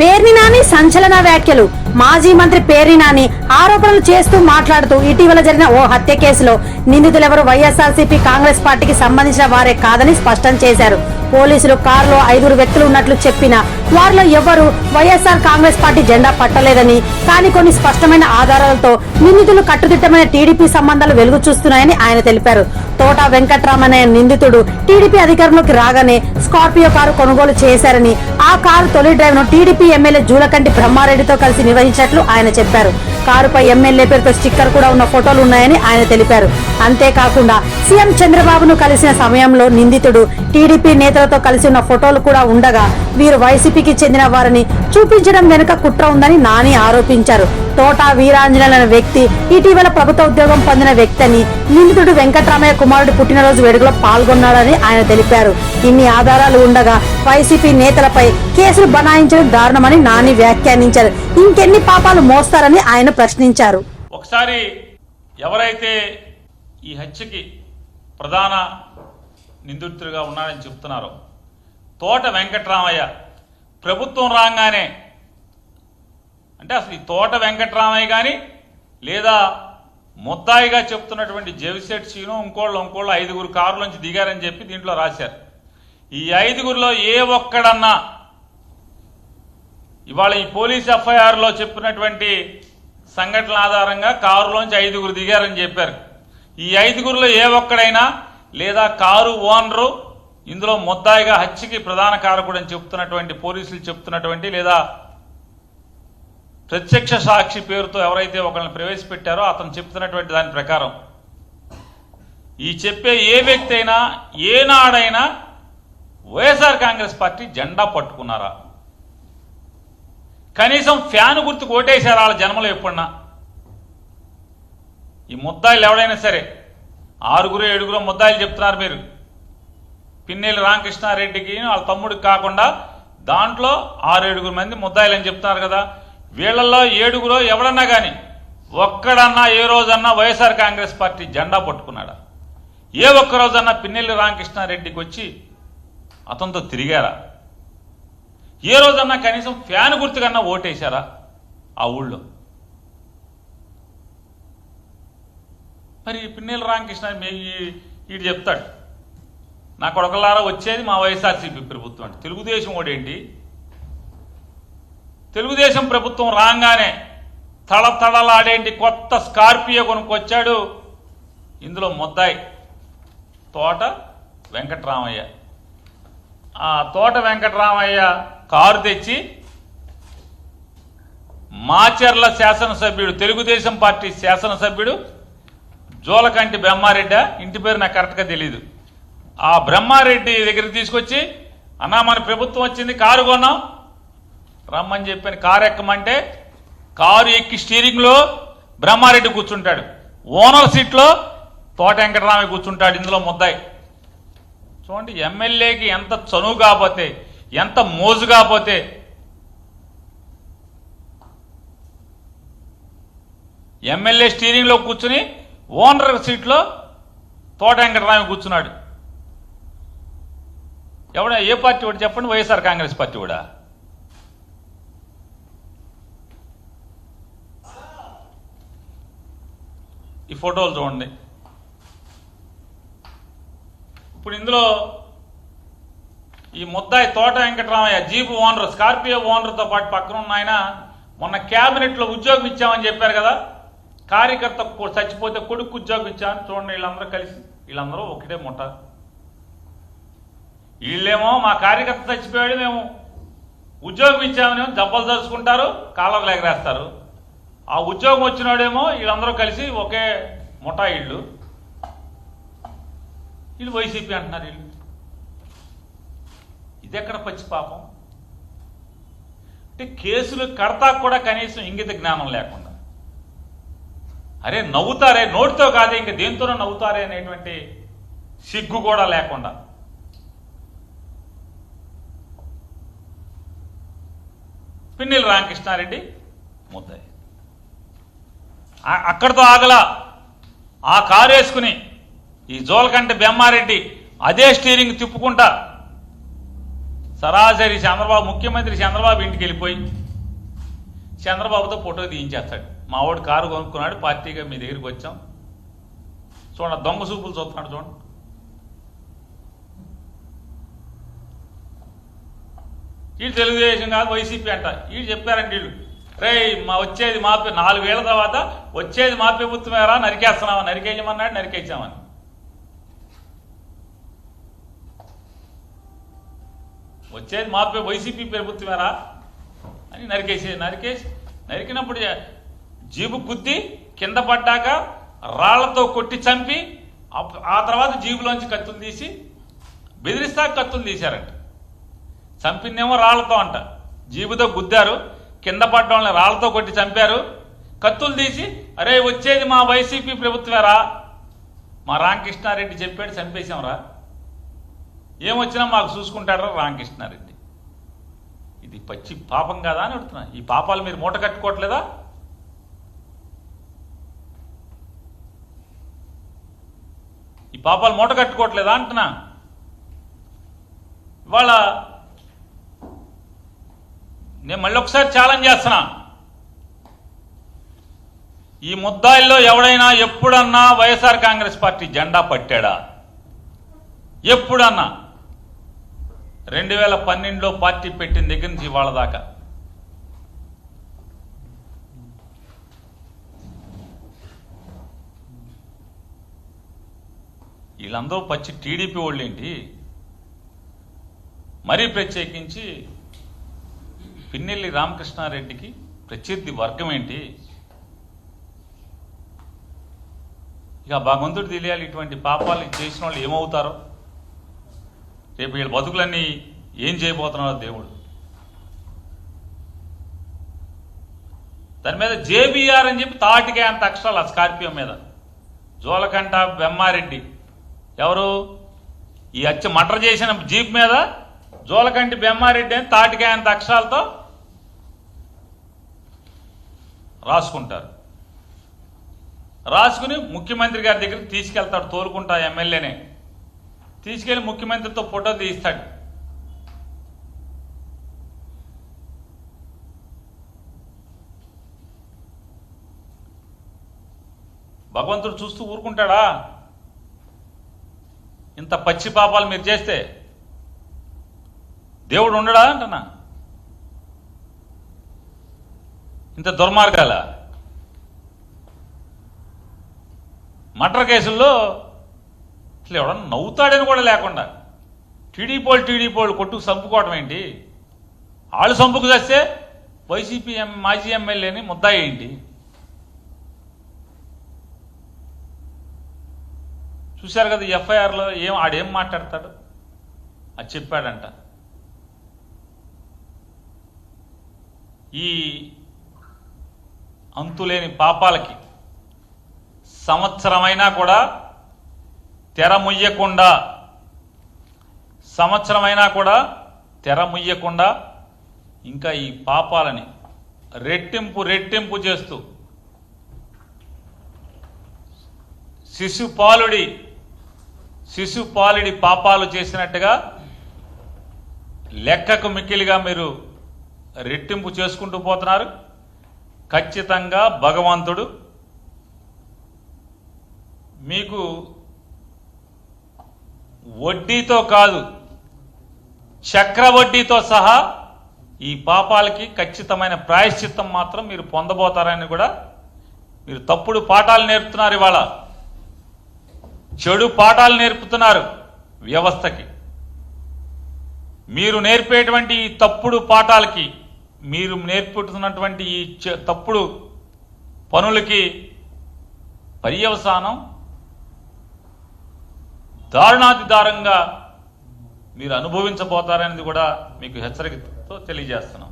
పేర్ని నాని సంచలన వ్యాఖ్యలు. మాజీ మంత్రి పేర్ని నాని ఆరోపణలు చేస్తూ మాట్లాడుతూ ఇటీవల జరిగిన ఓ హత్య కేసులో నిందితులెవరు వైఎస్ఆర్సీపీ కాంగ్రెస్ పార్టీకి సంబంధించిన వారే కాదని స్పష్టం చేశారు. పోలీసులు కారులో ఐదుగురు వ్యక్తులు ఉన్నట్లు చెప్పినా వారిలో ఎవరు వైఎస్ఆర్ కాంగ్రెస్ పార్టీ జెండా పట్టలేదని కానీ కొన్ని స్పష్టమైన ఆధారాలతో నిందితులు కట్టుదిట్టమైన టీడీపీ సంబంధాలు వెలుగు చూస్తున్నాయని ఆయన తెలిపారు. తోట వెంకట్రామనే నిందితుడు టీడీపీ అధికారంలోకి రాగానే స్కార్పియో కారు కొనుగోలు చేశారని ఆ కారు తొలి డ్రైవ్ను టీడీపీ ఎమ్మెల్యే జూలకంటి బ్రహ్మారెడ్డితో కలిసి నిర్వహించినట్లు ఆయన చెప్పారు. కారుపై ఎమ్మెల్యే పేరుతో స్టిక్కర్ కూడా ఉన్న ఫోటోలు ఉన్నాయని ఆయన తెలిపారు. అంతేకాకుండా సీఎం చంద్రబాబును కలిసిన సమయంలో నిందితుడు టీడీపీ నేతలతో కలిసి ఉన్న ఫోటోలు కూడా ఉండగా వీరు వైసీపీకి చెందిన వారిని చూపించడం వెనుక కుట్ర ఉందని నాని ఆరోపించారు. తోట వీరాంజనేయులు అనే వ్యక్తి ఇటీవల ప్రభుత్వ ఉద్యోగం పొందిన వ్యక్తి అని నిందితుడు వెంకటరామయ్య కుమారుడు పుట్టినరోజు వేడుకలో పాల్గొన్నాడని ఆయన తెలిపారు. ఇన్ని ఆధారాలు ఉండగా వైసీపీ నేతలపై కేసులు బనాయించడం దారుణమని నాని వ్యాఖ్యానించారు. ఇంకెన్ని పాపాలు మోస్తారని ఆయన ప్రశ్నించారు. ఒకసారి ఎవరైతే ఈ హత్యకి ప్రధాన నిందితుడిగా ఉన్నారని చెప్తున్నారో తోట వెంకట్రామయ్య ప్రభుత్వం రాగానే అంటే అసలు ఈ తోట వెంకట్రామయ్య కానీ లేదా ముద్దాయిగా చెప్తున్నటువంటి జవిసెట్ సీను ఇంకోళ్ళు ఇంకోళ్ళు ఐదుగురు కారులోంచి దిగారని చెప్పి దీంట్లో రాశారు. ఈ ఐదుగురిలో ఏ ఒక్కడన్నా ఇవాళ ఈ పోలీస్ ఎఫ్ఐఆర్లో చెప్పినటువంటి సంఘటనల ఆధారంగా కారులోంచి ఐదుగురు దిగారని చెప్పారు. ఈ ఐదుగురిలో ఏ ఒక్కడైనా లేదా కారు ఓనరు ఇందులో ముద్దాయిగా హత్యకి ప్రధాన కారకుడు అని చెప్తున్నటువంటి పోలీసులు చెప్తున్నటువంటి లేదా ప్రత్యక్ష సాక్షి పేరుతో ఎవరైతే ఒకరిని ప్రవేశపెట్టారో అతను చెప్తున్నటువంటి దాని ప్రకారం. ఈ చెప్పే ఏ వ్యక్తి అయినా ఏనాడైనా వైఎస్ఆర్ కాంగ్రెస్ పార్టీ జెండా పట్టుకున్నారా? కనీసం ఫ్యాన్ గుర్తుకు ఓటేశారు వాళ్ళ జన్మలో ఎప్పుడన్నా? ఈ ముద్దాయిలు ఎవడైనా సరే ఆరుగురు ఏడుగురు ముద్దాయిలు చెప్తున్నారు మీరు. పిన్నెల్లి రామకృష్ణారెడ్డికి వాళ్ళ తమ్ముడికి కాకుండా దాంట్లో ఆరు ఏడుగురు మంది ముద్దాయిలు అని చెప్తున్నారు కదా. వీళ్ళల్లో ఏడుగురు ఎవడన్నా కానీ ఒక్కడన్నా ఏ రోజన్నా వైఎస్ఆర్ కాంగ్రెస్ పార్టీ జెండా పట్టుకున్నాడా? ఏ ఒక్క రోజన్నా పిన్నెల్లి రామకృష్ణారెడ్డికి వచ్చి అతనితో తిరిగారా? ఏ రోజన్నా కనీసం ఫ్యాన్ గుర్తుకన్నా ఓటేశారా ఆ ఊళ్ళో? మరి పిన్నెల రామకృష్ణ వీడు చెప్తాడు నా కొడకలారా వచ్చేది మా వైఎస్ఆర్సీపీ ప్రభుత్వం అంటే. తెలుగుదేశం ఓడేంటి తెలుగుదేశం ప్రభుత్వం రాగానే తళతళలాడేంటి కొత్త స్కార్పియో కొనుక్కొచ్చాడు. ఇందులో ముద్దాయి తోట వెంకట్రామయ్య. ఆ తోట వెంకటరామయ్య కారు తెచ్చి మాచర్ల శాసనసభ్యుడు తెలుగుదేశం పార్టీ శాసనసభ్యుడు జోలకంటి బ్రహ్మారెడ్డి. ఇంటి పేరు నాకు కరెక్ట్గా తెలియదు ఆ బ్రహ్మారెడ్డి దగ్గరికి తీసుకొచ్చి అన్నా మన ప్రభుత్వం వచ్చింది కారు కొన్నాం. రమ్మని చెప్పాను. కారు ఎక్కమంటే కారు ఎక్కి స్టీరింగ్లో బ్రహ్మారెడ్డి కూర్చుంటాడు. ఓనర్ సీట్లో తోట వెంకటరామయ్య కూర్చుంటాడు ఇందులో ముద్దాయి. చూడండి ఎమ్మెల్యేకి ఎంత చనువు కాకపోతే ఎంత మోజు కాకపోతే ఎమ్మెల్యే స్టీరింగ్లో కూర్చుని ఓనర్ సీట్లో తోట వెంకటరామయ్య కూర్చున్నాడు. ఎవడ ఏ పార్టీ వాడు చెప్పండి వైఎస్ఆర్ కాంగ్రెస్ పార్టీ కూడా ఈ ఫోటోలు చూడండి. ఇప్పుడు ఇందులో ఈ ముద్దాయి Thota Venkataramaiah jeep owner Scorpio ఓనర్తో పాటు పక్కన ఉన్న ఆయన మొన్న క్యాబినెట్లో ఉద్యోగం ఇచ్చామని చెప్పారు కదా కార్యకర్త చచ్చిపోతే కొడుకు ఉద్యోగం ఇచ్చామని చూడండి వీళ్ళందరూ కలిసి. వీళ్ళందరూ ఒకటే ముఠ వీళ్ళేమో మా కార్యకర్త చచ్చిపోయాడు మేము ఉద్యోగం ఇచ్చామని దెబ్బలు దలుచుకుంటారు కాలర్లు ఎగరేస్తారు ఆ ఉద్యోగం వచ్చినాడేమో వీళ్ళందరూ కలిసి ఒకే ముఠా వీళ్ళు వైసీపీ అంటున్నారు వీళ్ళు. ఇది ఎక్కడ పచ్చి పాపం? అంటే కేసులు కడతా కూడా కనీసం ఇంగిత జ్ఞానం లేకుండా. అరే నవ్వుతారే నోటితో కాదే ఇంక దేంతోనో నవ్వుతారే అనేటువంటి సిగ్గు కూడా లేకుండా. పిన్నెల రామకృష్ణారెడ్డి ముద్దాయి. అక్కడితో ఆగలా. ఆ కారు వేసుకుని ఈ జోలకంటి బెమ్మారెడ్డి అదే స్టీరింగ్ తిప్పుకుంటా సరాసరి చంద్రబాబు ముఖ్యమంత్రి చంద్రబాబు ఇంటికి వెళ్ళిపోయి చంద్రబాబుతో ఫోటో తీయించేస్తాడు. మా వాడు కారు కొనుక్కున్నాడు పార్టీగా మీ దగ్గరికి వచ్చాం. చూడండి దొంగ సూపులు చూస్తున్నాడు చూడండి. వీళ్ళు తెలుగుదేశం కాదు వైసీపీ అంట. వీళ్ళు చెప్పారండి వీళ్ళు. రే మా వచ్చేది మాపి నాలుగేళ్ళ తర్వాత వచ్చేది మా ప్రభుత్వమేరా నరికేస్తున్నావా? నరికేయమన్నాడు నరికేసామని వచ్చేది మా వైసీపీ ప్రభుత్వమేరా అని నరికేసి నరికేసి నరికినప్పుడు జీబు గుద్ది కింద పడ్డాక రాళ్ళతో కొట్టి చంపి ఆ తర్వాత జీబులోంచి కత్తులు తీసి బెదిరిస్తా కత్తులు తీశారంట. చంపిందేమో రాళ్ళతో అంట. జీబుతో గుద్దారు. కింద పడ్డ వాళ్ళని రాళ్ళతో కొట్టి చంపారు. కత్తులు తీసి అరే వచ్చేది మా వైసీపీ ప్రభుత్వమేరా మా రామకృష్ణారెడ్డి చెప్పాడు చంపేశాంరా. ఏమొచ్చినా మాకు చూసుకుంటాడరా రామకృష్ణారెడ్డి. ఇది పచ్చి పాపం కాదా? అని అడుగుతున్నా. ఈ పాపాలు మీరు మూట కట్టుకోవట్లేదా? ఈ పాపాలు మూట కట్టుకోవట్లేదా? అంటున్నా. ఇవాళ నేను మళ్ళీ ఒకసారి ఛాలెంజ్ చేస్తున్నా. ఈ ముద్దాయిల్లో ఎవడైనా ఎప్పుడన్నా వైఎస్ఆర్ కాంగ్రెస్ పార్టీ జెండా పట్టాడా? ఎప్పుడన్నా? రెండు వేల పన్నెండులో పార్టీ పెట్టిన దగ్గర నుంచి ఇవాళ దాకా. వీళ్ళందరూ పచ్చి టీడీపీ వాళ్ళేంటి? మరీ ప్రత్యేకించి పిన్నెల్లి రామకృష్ణారెడ్డికి ప్రత్యర్థి వర్గం ఏంటి? ఇక భగవంతుడు తెలియాలి ఇటువంటి పాపాలు చేసిన వాళ్ళు ఏమవుతారో? రేపు వీళ్ళ బతుకులన్నీ ఏం చేయబోతున్నారో దేవుడు. దాని మీద జేబీఆర్ అని చెప్పి తాటికే అంత అక్షరాలు ఆ స్కార్పియో మీద. జోలకంట బెమ్మారెడ్డి. ఎవరు? ఈ అచ్చ మటర్ చేసిన జీప్ మీద జోలకంటి బెమ్మారెడ్డి అని తాటికాయ అంత అక్షరాలతో రాసుకుంటారు. రాసుకుని ముఖ్యమంత్రి గారి దగ్గరికి తీసుకెళ్తాడు తోలుకుంటా ఎమ్మెల్యేనే. తీసుకెళ్ళి ముఖ్యమంత్రితో ఫోటో తీస్తాడు భగవంతుడు చూస్తూ ఊరుకుంటాడా? ఇంత పచ్చి పాపాలు మీరు చేస్తే దేవుడు ఉండడా అంటున్నా? ఇంత దుర్మార్గాల? మటర్ కేసుల్లో అసలు ఎవడన్నా నవ్వుతాడని కూడా లేకుండా టీడీపోళ్ళు టీడీపోళ్ళు కొట్టుకు చంపుకోవటం ఏంటి? వాళ్ళు చంపుకు చేస్తే వైసీపీ ఎం మాజీ ఎమ్మెల్యేని ముద్దాయి ఏంటి? చూశారు కదా ఎఫ్ఐఆర్లో ఏం ఆడేం మాట్లాడతాడు? అది చెప్పాడంట. ఈ అంతులేని పాపాలకి సంవత్సరమైనా కూడా తెర ముయ్యకుండా సంవత్సరమైనా కూడా తెర ముయ్యకుండా ఇంకా ఈ పాపాలని రెట్టింపు రెట్టింపు చేస్తూ శిశుపాలుడి శిశుపాలుడి పాపాలు చేసినట్టుగా లెక్కకు మిక్కిలిగా మీరు రెట్టింపు చేసుకుంటూ పోతున్నారు. ఖచ్చితంగా భగవంతుడు మీకు వడ్డీతో కాదు చక్రవడ్డీతో సహా ఈ పాపాలకి ఖచ్చితమైన ప్రాయశ్చిత్తం మాత్రం మీరు పొందబోతారని కూడా మీరు తప్పుడు పాఠాలు నేర్పుతున్నారు ఇవాళ. చెడు పాఠాలు నేర్పుతున్నారు వ్యవస్థకి. మీరు నేర్పేటువంటి ఈ తప్పుడు పాఠాలకి మీరు నేర్పుతున్నటువంటి ఈ తప్పుడు పనులకి పర్యవసానం దారుణాతిదారంగా మీరు అనుభవించబోతారనేది కూడా మీకు హెచ్చరికతో తెలియజేస్తున్నాం.